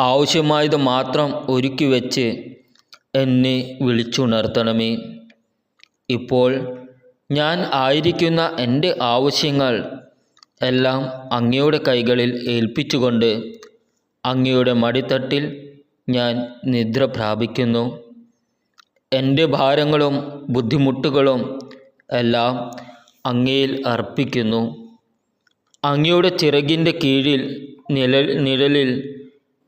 ആവശ്യമായത് മാത്രം ഒരുക്കി വെച്ച് എന്നെ വിളിച്ചുണർത്തണമേ. ഇപ്പോൾ ഞാൻ ആയിരിക്കുന്ന എന്റെ ആവശ്യങ്ങൾ എല്ലാം അങ്ങയുടെ കൈകളിൽ ഏൽപ്പിച്ചുകൊണ്ട് അങ്ങയുടെ മടിത്തട്ടിൽ ഞാൻ നിദ്ര പ്രാപിക്കുന്നു. എന്റെ ഭാരങ്ങളും ബുദ്ധിമുട്ടുകളും എല്ലാം അങ്ങയിൽ അർപ്പിക്കുന്നു. അങ്ങയുടെ ചിറകിന്റെ കീഴിൽ നിഴൽ നിഴലിൽ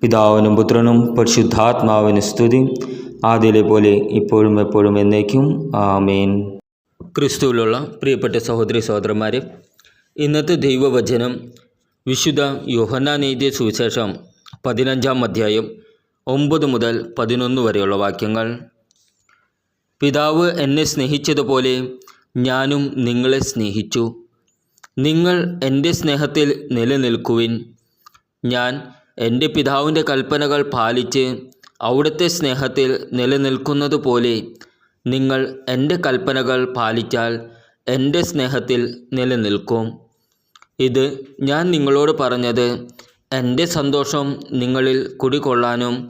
പിതാവിനും പുത്രനും പരിശുദ്ധാത്മാവിന് സ്തുതി. ആദ്യയിലെ പോലെ ഇപ്പോഴും എപ്പോഴും എന്നേക്കും. ആമേൻ. ക്രിസ്തുവിലുള്ള പ്രിയപ്പെട്ട സഹോദരി സഹോദരന്മാരെ ഇന്നത്തെ ദൈവവചനം വിശുദ്ധ യോഹന്നാനെയ്തിയ സുവിശേഷം പതിനഞ്ചാം അധ്യായം ഒമ്പത് മുതൽ പതിനൊന്ന് വരെയുള്ള വാക്യങ്ങൾ. പിതാവ് എന്നെ സ്നേഹിച്ചതുപോലെ ഞാനും നിങ്ങളെ സ്നേഹിച്ചു. നിങ്ങൾ എന്റെ സ്നേഹത്തിൽ നിലനിൽക്കുവിൻ. ഞാൻ എന്റെ പിതാവിന്റെ കൽപ്പനകൾ പാലിച്ച് അവിടുത്തെ സ്നേഹത്തിൽ നിലനിൽക്കുന്നതുപോലെ നിങ്ങൾ എന്റെ കൽപ്പനകൾ പാലിച്ചാൽ എന്റെ സ്നേഹത്തിൽ നിലനിൽക്കും. ഇത് ഞാൻ നിങ്ങളോട് പറഞ്ഞത് എന്റെ സന്തോഷം നിങ്ങളിൽ കുടികൊള്ളാനും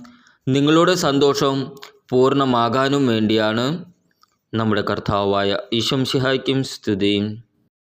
നിങ്ങളുടെ സന്തോഷം പൂർണമാകാനും വേണ്ടിയാണ്. നമ്മുടെ കർത്താവായ ഈശംഷിഹായ്ക്കും സ്തുതിയും.